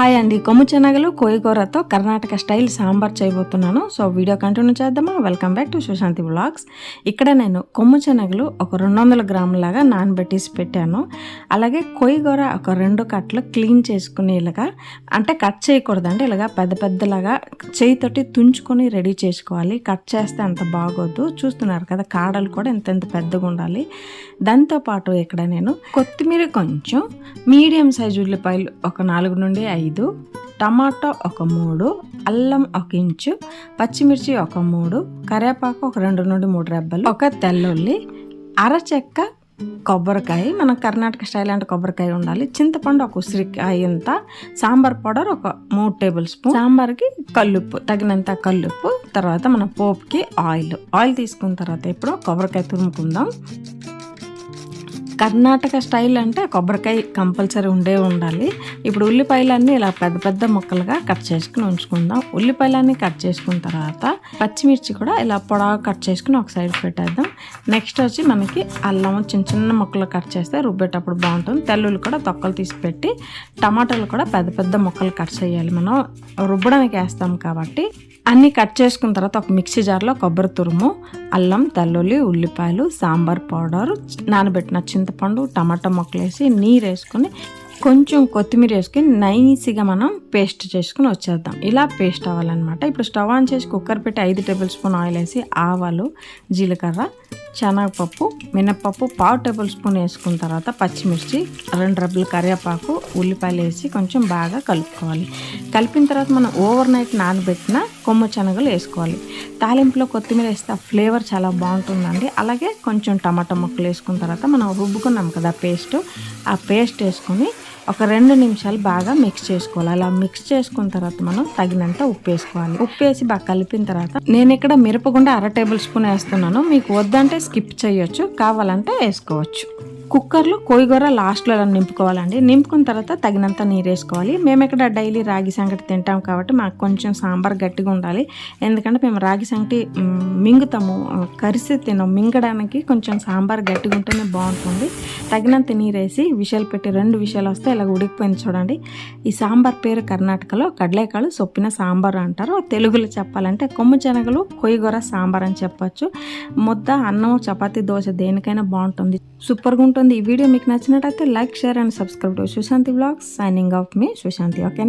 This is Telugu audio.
హాయ్ అండి. కొమ్ము శనగలు కోయిగూరతో కర్ణాటక స్టైల్ సాంబార్ చేయబోతున్నాను. సో వీడియో కంటిన్యూ చేద్దామా? Welcome back to Sushanthi blogs. ఇక్కడ నేను కొమ్ము శనగలు ఒక రెండు వందల గ్రాములాగా నానబెట్టేసి పెట్టాను. అలాగే కొయ్యగూర ఒక రెండు కట్లు క్లీన్ చేసుకుని ఇలాగా అంటే కట్ చేయకూడదండి. ఇలాగా పెద్ద పెద్దలాగా చేయితోటి తుంచుకొని రెడీ చేసుకోవాలి. కట్ చేస్తే అంత బాగోద్దు చూస్తున్నారు కదా కాడలు కూడా ఎంత ఎంత పెద్దగా ఉండాలి. దాంతోపాటు ఇక్కడ నేను కొత్తిమీర కొంచెం మీడియం సైజు ఉల్లిపాయలు ఒక నాలుగు నుండి ఐదు టమాటో ఒక మూడు అల్లం ఒక ఇంచు పచ్చిమిర్చి ఒక మూడు కరివేపాకు ఒక రెండు నుండి మూడు రెబ్బలు ఒక తెల్లుల్లి అరచెక్క కొబ్బరికాయ. మన కర్ణాటక స్టైల్ అంటే కొబ్బరికాయ ఉండాలి. చింతపండు ఒక ఉసిరికాయ ఇంత సాంబార్ పౌడర్ ఒక మూడు టేబుల్ స్పూన్. సాంబార్కి కల్లుప్పు తగినంత కల్లుప్పు తర్వాత మన పోపుకి ఆయిల్. ఆయిల్ తీసుకున్న తర్వాత ఇప్పుడు కొబ్బరికాయ తురుముకుందాం. కర్ణాటక స్టైల్ అంటే కొబ్బరికాయ కంపల్సరీ ఉండే ఉండాలి. ఇప్పుడు ఉల్లిపాయలన్నీ ఇలా పెద్ద పెద్ద ముక్కలుగా కట్ చేసుకుని ఉంచుకుందాం. ఉల్లిపాయలన్నీ కట్ చేసుకున్న తర్వాత పచ్చిమిర్చి కూడా ఇలా పొడవ కట్ చేసుకుని ఒక సైడ్ పెట్టేద్దాం. నెక్స్ట్ వచ్చి మనకి అల్లం చిన్న చిన్న ముక్కలు కట్ చేస్తే రుబ్బేటప్పుడు బాగుంటుంది. తెల్లుల్లి కూడా తొక్కలు తీసి పెట్టి టమాటాలు కూడా పెద్ద పెద్ద ముక్కలు కట్ చేయాలి. మనం రుబ్బడానికి వేస్తాం కాబట్టి అన్నీ కట్ చేసుకున్న తర్వాత ఒక మిక్సీ జార్లో కొబ్బరి తురుము అల్లం తల్లుల్లి ఉల్లిపాయలు సాంబార్ పౌడర్ నానబెట్టిన చింతపండు టమాటా మొక్కలేసి వేసి నీరు వేసుకొని కొంచెం కొత్తిమీర వేసుకొని నైస్గా మనం పేస్ట్ చేసుకుని వచ్చేద్దాం. ఇలా పేస్ట్ అవ్వాలన్నమాట. ఇప్పుడు స్టవ్ ఆన్ చేసి కుక్కర్ పెట్టి ఐదు టేబుల్ స్పూన్ ఆయిల్ వేసి ఆవాలు జీలకర్ర శనగపప్పు మినప్పప్పు పావు టేబుల్ స్పూన్ వేసుకున్న తర్వాత పచ్చిమిర్చి రెండు రబ్బులు కరివేపాకు ఉల్లిపాయలు వేసి కొంచెం బాగా కలుపుకోవాలి. కలిపిన తర్వాత మనం ఓవర్ నైట్ నానబెట్టిన కొమ్మ శనగలు వేసుకోవాలి. తాలింపులో కొత్తిమీర వేస్తే ఆ ఫ్లేవర్ చాలా బాగుంటుందండి. అలాగే కొంచెం టమాటా ముక్కలు వేసుకున్న తర్వాత మనం రుబ్బుకున్నాం కదా పేస్ట్ ఆ పేస్ట్ వేసుకొని ఒక రెండు నిమిషాలు బాగా మిక్స్ చేసుకోవాలి. అలా మిక్స్ చేసుకున్న తర్వాత మనం తగినంత ఉప్పు వేసుకోవాలి. ఉప్పు వేసి బాగా కలిపిన తర్వాత నేను ఇక్కడ మిరపగుండ అర టేబుల్ స్పూన్ వేస్తున్నాను. మీకు వద్దంటే స్కిప్ చేయొచ్చు కావాలంటే వేసుకోవచ్చు. కుక్కర్లో కోయిగూర లాస్ట్లో నింపుకోవాలండి. నింపుకున్న తర్వాత తగినంత నీరు వేసుకోవాలి మేము ఇక్కడ డైలీ రాగి సంగటి తింటాం కాబట్టి మాకు కొంచెం సాంబార్ గట్టిగా ఉండాలి. ఎందుకంటే మేము రాగి సంగటి మింగుతాము. కరిసి తినాం మింగడానికి కొంచెం సాంబార్ గట్టిగా ఉంటేనే బాగుంటుంది. తగినంత నీరు వేసి విషయాలు పెట్టి రెండు విషయాలు వస్తే ఇలా ఉడికిపోయింది చూడండి. ఈ సాంబార్ పేరు కర్ణాటకలో కడలేకాళ్ళు సొప్పిన సాంబార్ అంటారు. తెలుగులో చెప్పాలంటే కొమ్ము శనగలు కొయ్యగూర సాంబార్ అని చెప్పచ్చు. ముద్ద అన్నం చపాతీ దోశ దేనికైనా బాగుంటుంది. సూపర్గా ఉంటుంది ఈ వీడియో. మీకు నచ్చినట్టయితే like share and subscribe to Sushanthi blogs. Signing off మీ సుశాంతి ఓకేనా?